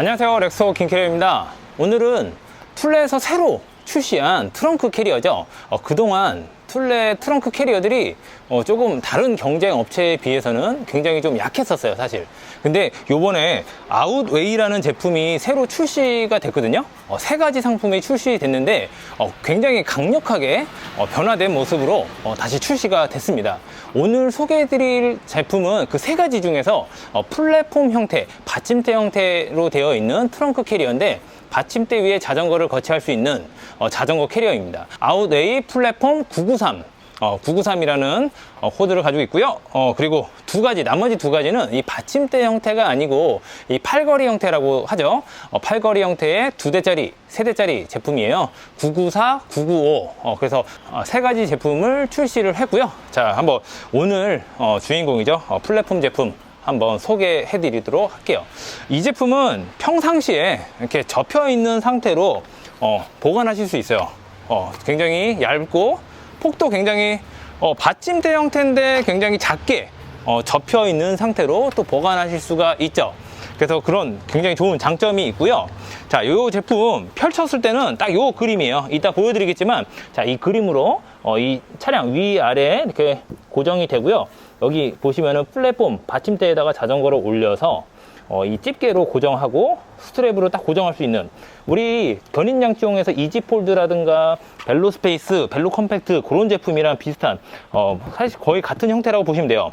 안녕하세요. 렉소 김캐리어입니다. 오늘은 툴레에서 새로 출시한 트렁크 캐리어죠. 어, 그동안 툴레 트렁크 캐리어들이 어, 조금 다른 경쟁 업체에 비해서는 굉장히 좀 약했었어요 사실 근데 요번에 아웃웨이라는 제품이 새로 출시가 됐거든요 어, 세 가지 상품이 출시됐는데 어, 굉장히 강력하게 어, 변화된 모습으로 어, 다시 출시가 됐습니다 오늘 소개해드릴 제품은 그 세 가지 중에서 어, 플랫폼 형태, 받침대 형태로 되어 있는 트렁크 캐리어인데 받침대 위에 자전거를 거치할 수 있는 어, 자전거 캐리어입니다. 아웃웨이 플랫폼 993. 어, 993이라는 어, 코드를 가지고 있고요. 어, 그리고 두 가지, 나머지 두 가지는 이 받침대 형태가 아니고 이 팔걸이 형태라고 하죠. 어, 팔걸이 형태의 두 대짜리, 세 대짜리 제품이에요. 994, 995. 어, 그래서 어, 세 가지 제품을 출시를 했고요. 자, 한번 오늘 어, 주인공이죠. 어, 플랫폼 제품 한번 소개해 드리도록 할게요. 이 제품은 평상시에 이렇게 접혀 있는 상태로 어, 보관하실 수 있어요. 어, 굉장히 얇고 폭도 굉장히 어, 받침대 형태인데 굉장히 작게 어, 접혀 있는 상태로 또 보관하실 수가 있죠. 그래서 그런 굉장히 좋은 장점이 있고요. 자, 이 제품 펼쳤을 때는 딱요 그림이에요. 이따 보여드리겠지만, 자, 이 그림으로 어, 이 차량 위 아래 이렇게 고정이 되고요. 여기 보시면은 플랫폼 받침대에다가 자전거를 올려서 어, 이 집게로 고정하고 스트랩으로 딱 고정할 수 있는 우리 견인장치용에서 이지폴드라든가 벨로 스페이스, 벨로 컴팩트 그런 제품이랑 비슷한 어, 사실 거의 같은 형태라고 보시면 돼요.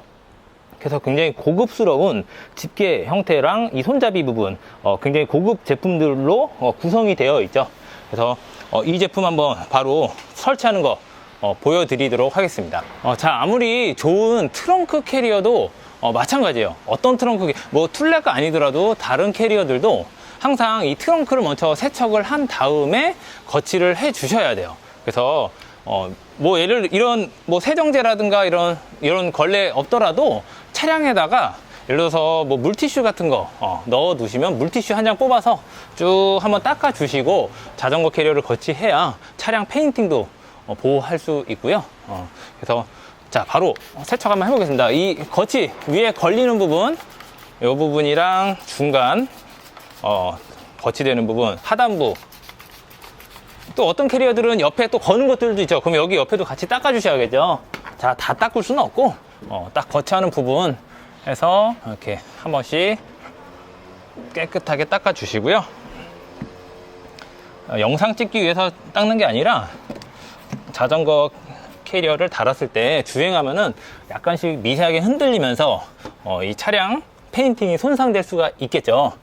그래서 굉장히 고급스러운 집게 형태랑 이 손잡이 부분 어, 굉장히 고급 제품들로 어, 구성이 되어 있죠. 그래서 어, 이 제품 한번 바로 설치하는 거 어, 보여드리도록 하겠습니다. 어, 자 아무리 좋은 트렁크 캐리어도 어, 마찬가지예요. 어떤 트렁크, 캐- 뭐 툴레가 아니더라도 다른 캐리어들도 항상 이 트렁크를 먼저 세척을 한 다음에 거치를 해 주셔야 돼요. 그래서 어, 뭐 예를 이런 뭐 세정제라든가 이런 이런 걸레 없더라도 차량에다가 예를 들어서 뭐 물티슈 같은 거 어, 넣어 두시면 물티슈 한 장 뽑아서 쭉 한번 닦아 주시고 자전거 캐리어를 거치해야 차량 페인팅도 어, 보호할 수 있고요. 어, 그래서 자 바로 세척 한번 해보겠습니다. 이 거치 위에 걸리는 부분 이 부분이랑 중간 어, 거치되는 부분 하단부 또 어떤 캐리어들은 옆에 또 거는 것들도 있죠. 그럼 여기 옆에도 같이 닦아 주셔야겠죠. 자, 다 닦을 수는 없고, 어, 딱 거치하는 부분 해서 이렇게 한 번씩 깨끗하게 닦아 주시고요. 어, 영상 찍기 위해서 닦는 게 아니라 자전거 캐리어를 달았을 때 주행하면은 약간씩 미세하게 흔들리면서 어, 이 차량 페인팅이 손상될 수가 있겠죠.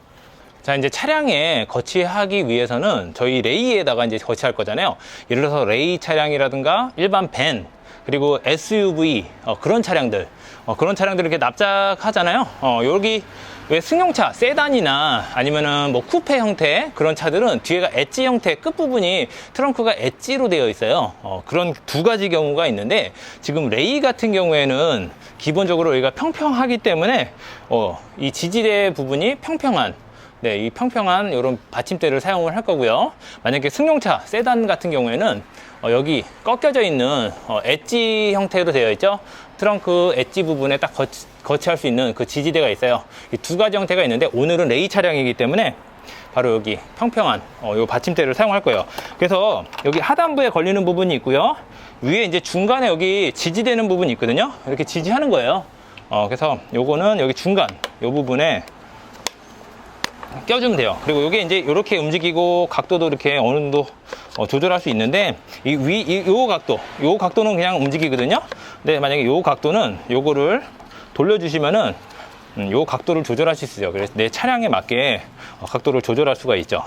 자, 이제 차량에 거치하기 위해서는 저희 레이에다가 이제 거치할 거잖아요. 예를 들어서 레이 차량이라든가 일반 밴, 그리고 SUV, 어, 그런 차량들, 어, 그런 차량들 이렇게 납작하잖아요. 어, 여기 왜 승용차, 세단이나 아니면은 뭐 쿠페 형태 그런 차들은 뒤에가 엣지 형태 끝부분이 트렁크가 엣지로 되어 있어요. 어, 그런 두 가지 경우가 있는데 지금 레이 같은 경우에는 기본적으로 여기가 평평하기 때문에 어, 이 지지대 부분이 평평한 네, 이 평평한 이런 받침대를 사용을 할 거고요. 만약에 승용차, 세단 같은 경우에는 어, 여기 꺾여져 있는 어, 엣지 형태로 되어 있죠. 트렁크 엣지 부분에 딱 거치, 거치할 수 있는 그 지지대가 있어요. 이두 가지 형태가 있는데 오늘은 레이 차량이기 때문에 바로 여기 평평한 어, 요 받침대를 사용할 거예요. 그래서 여기 하단부에 걸리는 부분이 있고요. 위에 이제 중간에 여기 지지되는 부분이 있거든요. 이렇게 지지하는 거예요. 어, 그래서 요거는 여기 중간 요 부분에 껴주면 돼요. 그리고 이게 이제 이렇게 움직이고 각도도 이렇게 어느 정도 어, 조절할 수 있는데 이 위, 이, 요 각도, 요 각도는 그냥 움직이거든요. 근데 만약에 요 각도는 요거를 돌려주시면은 음, 요 각도를 조절하실 수 있어요. 그래서 내 차량에 맞게 어, 각도를 조절할 수가 있죠.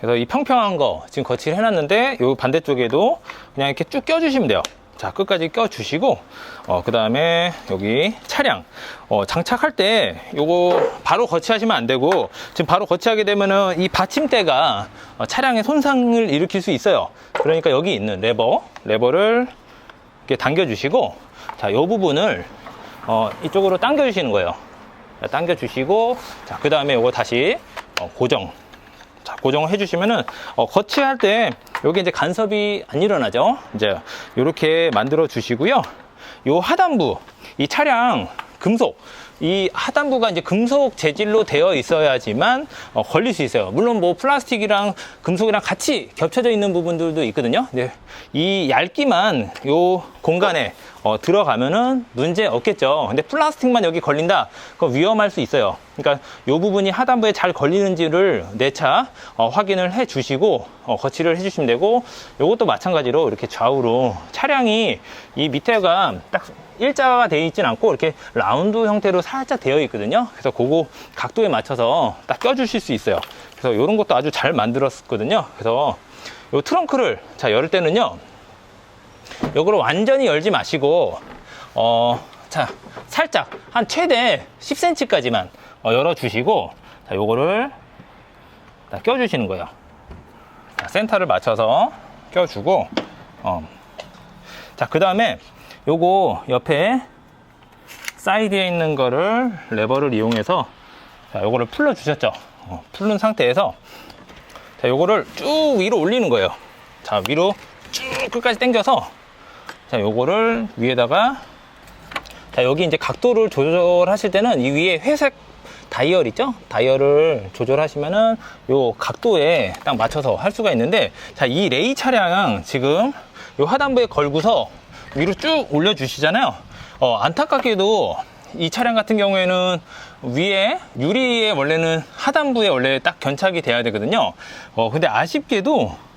그래서 이 평평한 거 지금 거치를 해놨는데 요 반대쪽에도 그냥 이렇게 쭉 껴주시면 돼요. 자 끝까지 껴주시고 어, 그 다음에 여기 차량 어, 장착할 때 요거 바로 거치하시면 안 되고 지금 바로 거치하게 되면은 이 받침대가 어, 차량에 손상을 일으킬 수 있어요. 그러니까 여기 있는 레버 레버를 이렇게 당겨 주시고 자요 부분을 어, 이쪽으로 당겨 주시는 거예요. 자, 당겨 주시고 자그 다음에 요거 다시 어, 고정 자, 고정을 해주시면은, 어, 거치할 때, 여기 이제 간섭이 안 일어나죠? 이제, 이렇게 만들어 주시고요. 요 하단부, 이 차량 금속 이 하단부가 이제 금속 재질로 되어 있어야지만 어, 걸릴 수 있어요. 물론 뭐 플라스틱이랑 금속이랑 같이 겹쳐져 있는 부분들도 있거든요. 근데 이 얇기만 요 공간에 어, 들어가면은 문제 없겠죠. 근데 플라스틱만 여기 걸린다? 그거 위험할 수 있어요. 그러니까 요 부분이 하단부에 잘 걸리는지를 내차 어, 확인을 해 주시고 어, 거치를 해 주시면 되고 요것도 마찬가지로 이렇게 좌우로 차량이 이 밑에가 딱 일자가 되어 있진 않고 이렇게 라운드 형태로 살짝 되어 있거든요. 그래서 그거 각도에 맞춰서 딱 껴주실 수 있어요. 그래서 이런 것도 아주 잘 만들었거든요. 그래서 요 트렁크를 자 열 때는요. 요거를 완전히 열지 마시고 어, 자 살짝 한 최대 10cm까지만 어, 열어주시고 자 요거를 딱 껴주시는 거예요. 자, 센터를 맞춰서 껴주고 어. 자그 다음에 요거 옆에 사이드에 있는 거를 레버를 이용해서 자 요거를 풀러 주셨죠. 어, 풀는 상태에서 자 요거를 쭉 위로 올리는 거예요. 자 위로 쭉 끝까지 당겨서 자 요거를 위에다가 자 여기 이제 각도를 조절하실 때는 이 위에 회색 다이얼 있죠? 다이얼을 조절하시면은 요 각도에 딱 맞춰서 할 수가 있는데 자 이 레이 차량 지금 요 하단부에 걸고서 위로 쭉 올려 주시잖아요 어, 안타깝게도 이 차량 같은 경우에는 위에 유리에 원래는 하단부에 원래 딱 견착이 돼야 되거든요 어, 근데 아쉽게도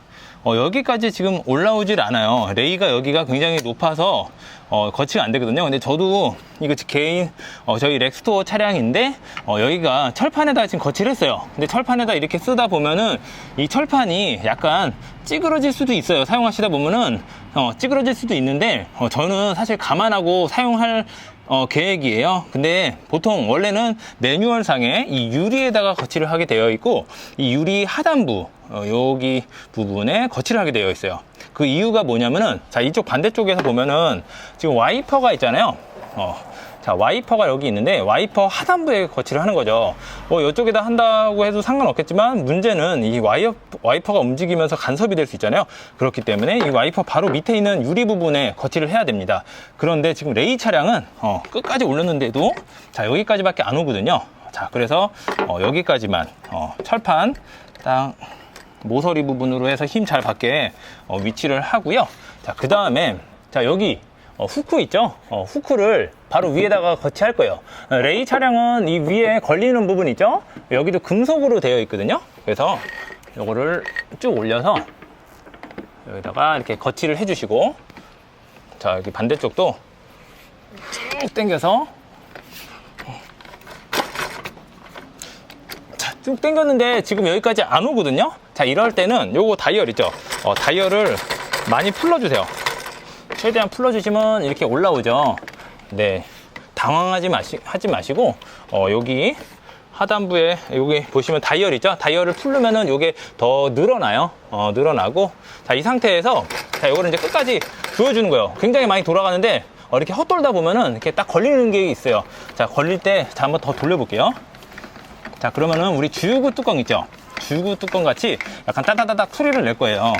어, 여기까지 지금 올라오질 않아요. 레이가 여기가 굉장히 높아서 어, 거치가 안 되거든요. 근데 저도 이거 개인 어, 저희 렉스토어 차량인데 어, 여기가 철판에다 지금 거치를 했어요. 근데 철판에다 이렇게 쓰다 보면은 이 철판이 약간 찌그러질 수도 있어요. 사용하시다 보면은 어, 찌그러질 수도 있는데 어, 저는 사실 감안하고 사용할 어, 계획이에요. 근데 보통 원래는 매뉴얼 상에 이 유리에다가 거치를 하게 되어 있고 이 유리 하단부 어, 여기 부분에 거치를 하게 되어 있어요. 그 이유가 뭐냐면은 자 이쪽 반대쪽에서 보면은 지금 와이퍼가 있잖아요. 어, 자 와이퍼가 여기 있는데 와이퍼 하단부에 거치를 하는 거죠. 뭐 이쪽에다 한다고 해도 상관없겠지만 문제는 이 와이어, 와이퍼가 움직이면서 간섭이 될 수 있잖아요. 그렇기 때문에 이 와이퍼 바로 밑에 있는 유리 부분에 거치를 해야 됩니다. 그런데 지금 레이 차량은 어, 끝까지 올렸는데도 자 여기까지밖에 안 오거든요. 자 그래서 어, 여기까지만 어, 철판 딱 모서리 부분으로 해서 힘 잘 받게 어, 위치를 하고요. 자, 그 다음에 자 여기 어, 후크 있죠? 어, 후크를 바로 위에다가 거치할 거예요. 어, 레이 차량은 이 위에 걸리는 부분 있죠? 여기도 금속으로 되어 있거든요. 그래서 요거를 쭉 올려서 여기다가 이렇게 거치를 해주시고 자 여기 반대쪽도 쭉 당겨서 자, 쭉 당겼는데 지금 여기까지 안 오거든요. 자, 이럴 때는 요거 다이얼 있죠. 어, 다이얼을 많이 풀어주세요. 최대한 풀어주시면 이렇게 올라오죠. 네. 당황하지 마시, 하지 마시고, 어, 여기 하단부에 여기 보시면 다이얼 있죠? 다이얼을 풀르면은 요게 더 늘어나요. 어, 늘어나고. 자, 이 상태에서 자, 요거를 이제 끝까지 조여주는 거예요. 굉장히 많이 돌아가는데, 어, 이렇게 헛돌다 보면은 이렇게 딱 걸리는 게 있어요. 자, 걸릴 때, 자, 한번 더 돌려볼게요. 자 그러면은 우리 주유구 뚜껑 있죠 주유구 뚜껑 같이 약간 따다다닥 소리를 낼 거예요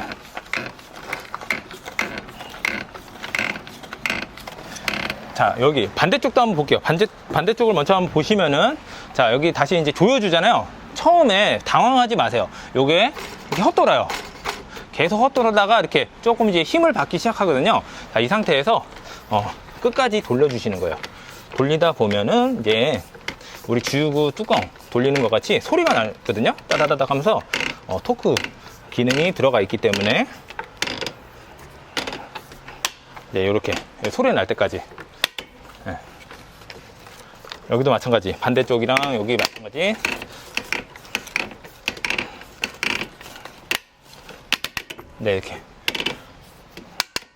자 여기 반대쪽도 한번 볼게요. 반대, 반대쪽을 먼저 한번 보시면은 자 여기 다시 이제 조여주잖아요. 처음에 당황하지 마세요. 요게 이렇게 헛돌아요. 계속 헛돌아다가 이렇게 조금 이제 힘을 받기 시작하거든요. 자 이 상태에서 어, 끝까지 돌려주시는 거예요. 돌리다 보면은 이제 우리 주유구 뚜껑 돌리는 것 같이 소리가 나거든요. 따다다닥 하면서 어, 토크 기능이 들어가 있기 때문에. 네, 이렇게 소리 날 때까지. 네. 여기도 마찬가지 반대쪽이랑 여기 마찬가지 네 이렇게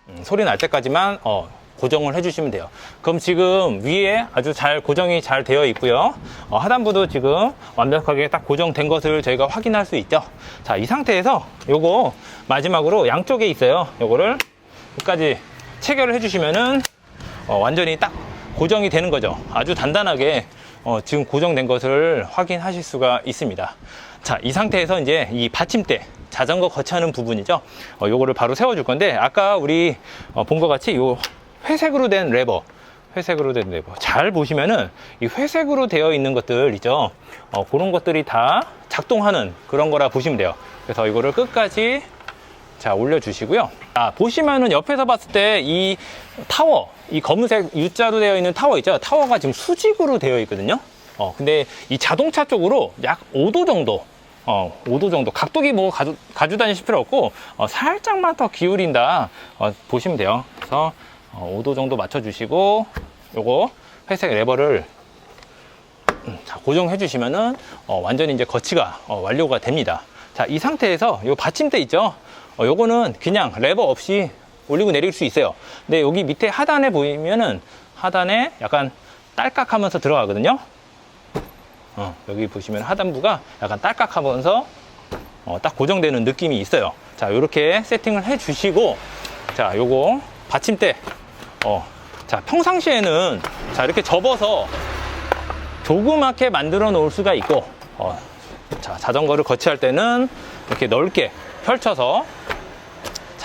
음, 소리 날 때까지만 어, 고정을 해주시면 돼요. 그럼 지금 위에 아주 잘 고정이 잘 되어 있고요. 어, 하단부도 지금 완벽하게 딱 고정된 것을 저희가 확인할 수 있죠. 자, 이 상태에서 요거 마지막으로 양쪽에 있어요. 요거를 끝까지 체결을 해주시면은 어, 완전히 딱 고정이 되는 거죠. 아주 단단하게 어, 지금 고정된 것을 확인하실 수가 있습니다. 자, 이 상태에서 이제 이 받침대 자전거 거치하는 부분이죠. 어, 요거를 바로 세워 줄 건데 아까 우리 어, 본 것 같이 요 회색으로 된 레버 회색으로 된 레버. 잘 보시면은 이 회색으로 되어 있는 것들 있죠. 어, 그런 것들이 다 작동하는 그런 거라 보시면 돼요. 그래서 이거를 끝까지 자 올려주시고요. 아 보시면은 옆에서 봤을 때 이 타워, 이 검은색 U자로 되어 있는 타워 있죠. 타워가 지금 수직으로 되어 있거든요. 어 근데 이 자동차 쪽으로 약 5도 정도. 어, 5도 정도. 각도기 뭐 가져, 가지고 다니실 필요 없고, 어, 살짝만 더 기울인다. 어, 보시면 돼요. 그래서, 어, 5도 정도 맞춰주시고, 요거 회색 레버를 음, 자, 고정해 주시면은, 어, 완전히 이제 거치가 어, 완료가 됩니다. 자, 이 상태에서 요 받침대 있죠? 어, 요거는 그냥 레버 없이 올리고 내릴 수 있어요. 근데 여기 밑에 하단에 보이면은 하단에 약간 딸깍하면서 들어가거든요. 어, 여기 보시면 하단부가 약간 딸깍하면서 어, 딱 고정되는 느낌이 있어요. 자, 이렇게 세팅을 해 주시고, 자, 요거 받침대, 어, 자, 평상시에는 자, 이렇게 접어서 조그맣게 만들어 놓을 수가 있고, 어, 자, 자전거를 거치할 때는 이렇게 넓게 펼쳐서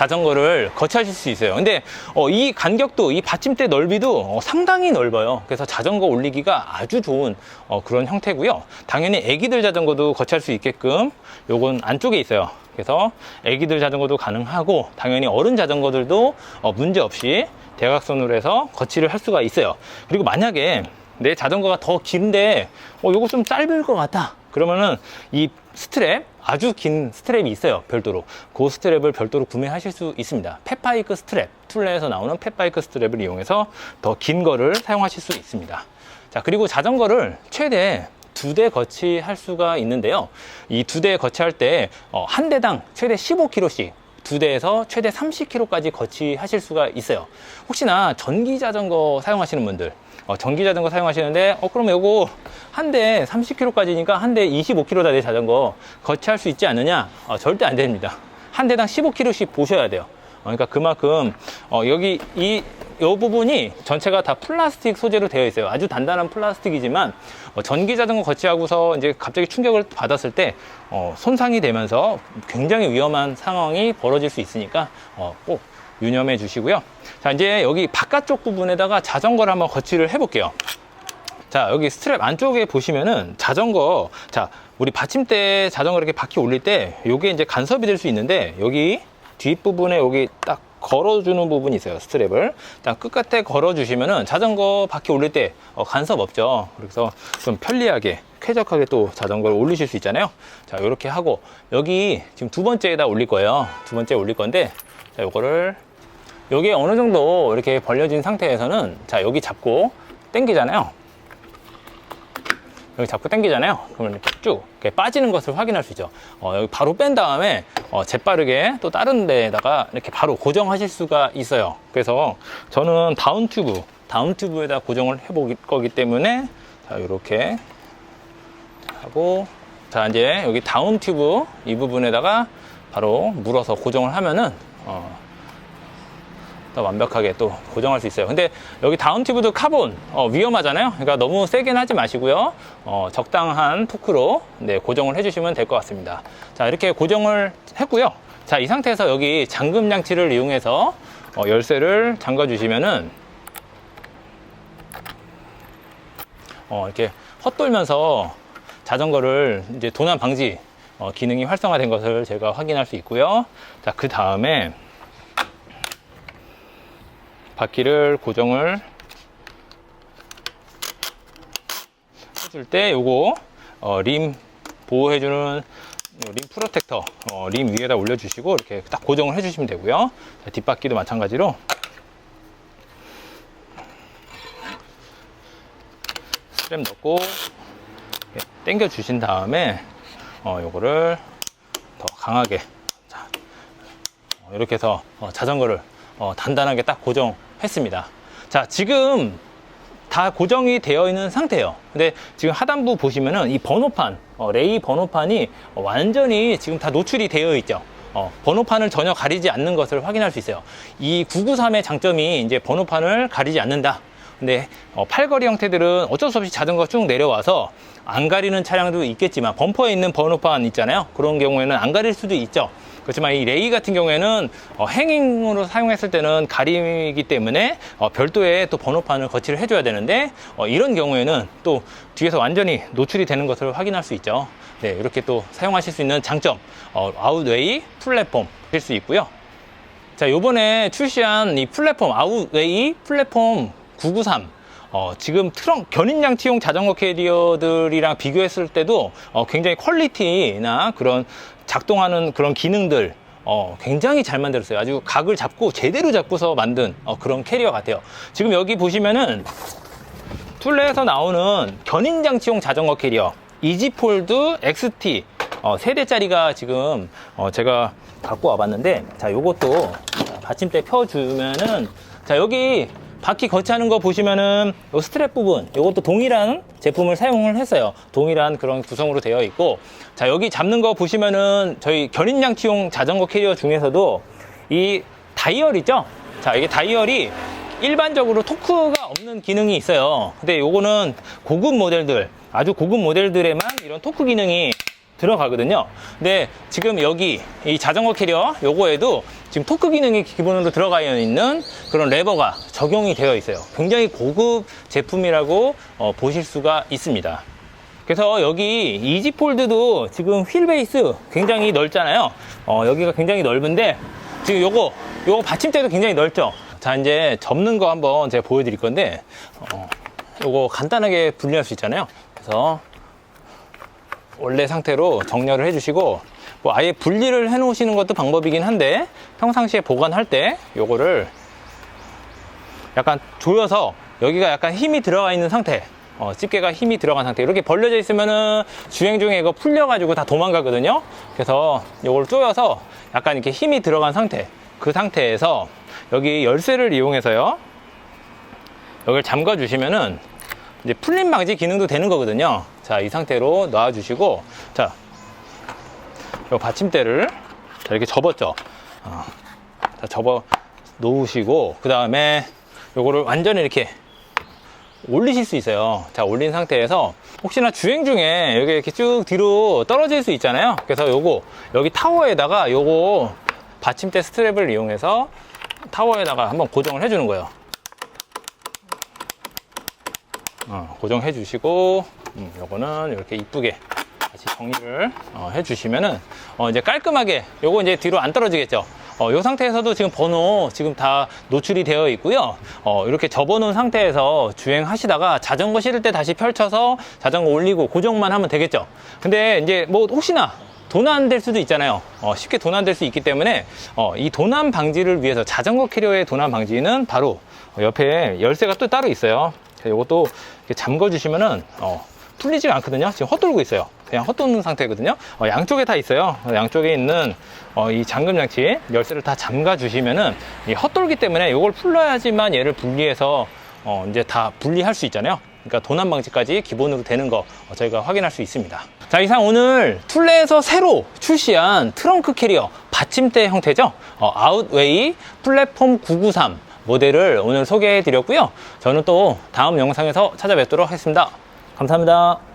자전거를 거치하실 수 있어요. 근데 어, 이 간격도 이 받침대 넓이도 어, 상당히 넓어요. 그래서 자전거 올리기가 아주 좋은 어, 그런 형태고요. 당연히 애기들 자전거도 거치할 수 있게끔 요건 안쪽에 있어요. 그래서 애기들 자전거도 가능하고 당연히 어른 자전거들도 어, 문제 없이 대각선으로 해서 거치를 할 수가 있어요. 그리고 만약에 내 자전거가 더 긴데 어, 요거 좀 짧을 것 같다. 그러면은 이 스트랩 아주 긴 스트랩이 있어요 별도로. 그 스트랩을 별도로 구매하실 수 있습니다. 펫바이크 스트랩 툴레에서 나오는 펫바이크 스트랩을 이용해서 더 긴 거를 사용하실 수 있습니다. 자 그리고 자전거를 최대 두 대 거치할 수가 있는데요. 이 두 대 거치할 때 어, 한 대당 최대 15km씩 두 대에서 최대 30km까지 거치하실 수가 있어요. 혹시나 전기 자전거 사용하시는 분들, 어, 전기 자전거 사용하시는데, 어, 그럼 요거 한 대 30km까지니까 한 대 25km다 내 자전거 거치할 수 있지 않느냐? 어, 절대 안 됩니다. 한 대당 15km씩 보셔야 돼요. 어, 그러니까 그만큼 어, 여기 이, 이 부분이 전체가 다 플라스틱 소재로 되어 있어요. 아주 단단한 플라스틱이지만 어, 전기 자전거 거치하고서 이제 갑자기 충격을 받았을 때 어, 손상이 되면서 굉장히 위험한 상황이 벌어질 수 있으니까 어, 꼭 유념해 주시고요. 자 이제 여기 바깥쪽 부분에다가 자전거를 한번 거치를 해 볼게요. 자 여기 스트랩 안쪽에 보시면은 자전거 자 우리 받침대 자전거 이렇게 바퀴 올릴 때 요게 이제 간섭이 될 수 있는데 여기 뒷부분에 여기 딱 걸어주는 부분이 있어요 스트랩을 딱 끝끝에 걸어주시면은 자전거 바퀴 올릴 때 어, 간섭 없죠 그래서 좀 편리하게 쾌적하게 또 자전거를 올리실 수 있잖아요 자 이렇게 하고 여기 지금 두 번째에다 올릴 거예요 두 번째 올릴 건데 자 요거를 여기 어느 정도 이렇게 벌려진 상태에서는 자 여기 잡고 당기잖아요 여기 잡고 당기잖아요. 그러면 쭉 이렇게 빠지는 것을 확인할 수 있죠. 어, 여기 바로 뺀 다음에 어, 재빠르게 또 다른 데다가 이렇게 바로 고정하실 수가 있어요. 그래서 저는 다운 튜브, 다운 튜브에다 고정을 해 볼 거기 때문에 자 이렇게 하고 자 이제 여기 다운 튜브 이 부분에다가 바로 물어서 고정을 하면은 어, 더 완벽하게 또 고정할 수 있어요. 근데 여기 다운 튜브도 카본 어, 위험하잖아요. 그러니까 너무 세게는 하지 마시고요. 어, 적당한 토크로 네, 고정을 해주시면 될 것 같습니다. 자 이렇게 고정을 했고요. 자 이 상태에서 여기 잠금 장치를 이용해서 어, 열쇠를 잠가 주시면은 어, 이렇게 헛돌면서 자전거를 이제 도난 방지 어, 기능이 활성화된 것을 제가 확인할 수 있고요. 자 그 다음에 바퀴를 고정을 해줄 때 요거 어, 림 보호해주는 림 프로텍터 어, 림 위에다 올려주시고 이렇게 딱 고정을 해주시면 되고요. 자, 뒷바퀴도 마찬가지로. 스트랩 넣고 당겨 주신 다음에 어, 요거를 더 강하게. 자, 어, 이렇게 해서 어, 자전거를 어, 단단하게 딱 고정했습니다. 자, 지금 다 고정이 되어 있는 상태예요. 근데 지금 하단부 보시면은 이 번호판, 어, 레이 번호판이 어, 완전히 지금 다 노출이 되어 있죠. 어, 번호판을 전혀 가리지 않는 것을 확인할 수 있어요. 이 993의 장점이 이제 번호판을 가리지 않는다. 근데 어, 팔걸이 형태들은 어쩔 수 없이 자전거가 쭉 내려와서 안 가리는 차량도 있겠지만 범퍼에 있는 번호판 있잖아요. 그런 경우에는 안 가릴 수도 있죠. 그렇지만 이 레이 같은 경우에는 어, 행잉으로 사용했을 때는 가리기 때문에 어, 별도의 또 번호판을 거치를 해줘야 되는데 어, 이런 경우에는 또 뒤에서 완전히 노출이 되는 것을 확인할 수 있죠. 네, 이렇게 또 사용하실 수 있는 장점 어, 아웃웨이 플랫폼 될 수 있고요. 자, 요번에 출시한 이 플랫폼, 아웃웨이 플랫폼 993. 어, 지금 트렁, 견인장치용 자전거 캐리어들이랑 비교했을 때도 어, 굉장히 퀄리티나 그런 작동하는 그런 기능들 어, 굉장히 잘 만들었어요. 아주 각을 잡고 제대로 잡고서 만든 어, 그런 캐리어 같아요. 지금 여기 보시면은 툴레에서 나오는 견인 장치용 자전거 캐리어 이지폴드 XT 어, 세대짜리가 지금 어, 제가 갖고 와봤는데 자 요것도 자, 받침대 펴주면은 자 여기 바퀴 거치하는 거 보시면은 요 스트랩 부분 요것도 동일한 제품을 사용을 했어요 동일한 그런 구성으로 되어 있고 자 여기 잡는 거 보시면은 저희 견인장치용 자전거 캐리어 중에서도 이 다이얼 있죠 자 이게 다이얼이 일반적으로 토크가 없는 기능이 있어요. 근데 요거는 고급 모델들, 아주 고급 모델들에만 이런 토크 기능이 들어가거든요. 근데 지금 여기 이 자전거 캐리어 요거에도 지금 토크 기능이 기본으로 들어가 있는 그런 레버가 적용이 되어 있어요. 굉장히 고급 제품이라고 어, 보실 수가 있습니다. 그래서 여기 이지폴드도 지금 휠 베이스 굉장히 넓잖아요. 어, 여기가 굉장히 넓은데 지금 요거 요거 받침대도 굉장히 넓죠. 자 이제 접는 거 한번 제가 보여드릴 건데 어, 요거 간단하게 분리할 수 있잖아요. 그래서 원래 상태로 정렬을 해주시고 뭐 아예 분리를 해 놓으시는 것도 방법이긴 한데 평상시에 보관할 때 요거를 약간 조여서 여기가 약간 힘이 들어가 있는 상태 어, 집게가 힘이 들어간 상태 이렇게 벌려져 있으면은 주행 중에 이거 풀려가지고 다 도망가거든요. 그래서 이걸 조여서 약간 이렇게 힘이 들어간 상태 그 상태에서 여기 열쇠를 이용해서요. 여기를 잠가 주시면은 이제 풀림 방지 기능도 되는 거거든요. 자 이 상태로 놔 주시고 자 요 받침대를 자 이렇게 접었죠 어, 자 접어 놓으시고 그 다음에 요거를 완전히 이렇게 올리실 수 있어요. 자, 올린 상태에서 혹시나 주행 중에 여기 이렇게 쭉 뒤로 떨어질 수 있잖아요. 그래서 요거 여기 타워에다가 요거 받침대 스트랩을 이용해서 타워에다가 한번 고정을 해주는 거예요. 어, 고정해 주시고 음, 요거는 이렇게 이쁘게 같이 정리를 어, 해주시면은 어, 이제 깔끔하게 요거 이제 뒤로 안 떨어지겠죠. 어, 이 상태에서도 지금 번호 지금 다 노출이 되어 있고요. 어, 이렇게 접어놓은 상태에서 주행하시다가 자전거 실을 때 다시 펼쳐서 자전거 올리고 고정만 하면 되겠죠. 근데 이제 뭐 혹시나 도난될 수도 있잖아요. 어, 쉽게 도난될 수 있기 때문에 어, 이 도난 방지를 위해서 자전거 캐리어의 도난 방지는 바로 옆에 열쇠가 또 따로 있어요. 이것도 잠궈 주시면은 어, 풀리지가 않거든요. 지금 헛돌고 있어요. 그냥 헛도는 상태거든요. 어, 양쪽에 다 있어요. 어, 양쪽에 있는 어, 이 잠금 장치 열쇠를 다 잠가 주시면은 이 헛돌기 때문에 이걸 풀러야지만 얘를 분리해서 어, 이제 다 분리할 수 있잖아요. 그러니까 도난 방지까지 기본으로 되는 거 어, 저희가 확인할 수 있습니다. 자 이상 오늘 툴레에서 새로 출시한 트렁크 캐리어 받침대 형태죠. 어, 아웃웨이 플랫폼 993 모델을 오늘 소개해 드렸고요. 저는 또 다음 영상에서 찾아뵙도록 하겠습니다. 감사합니다.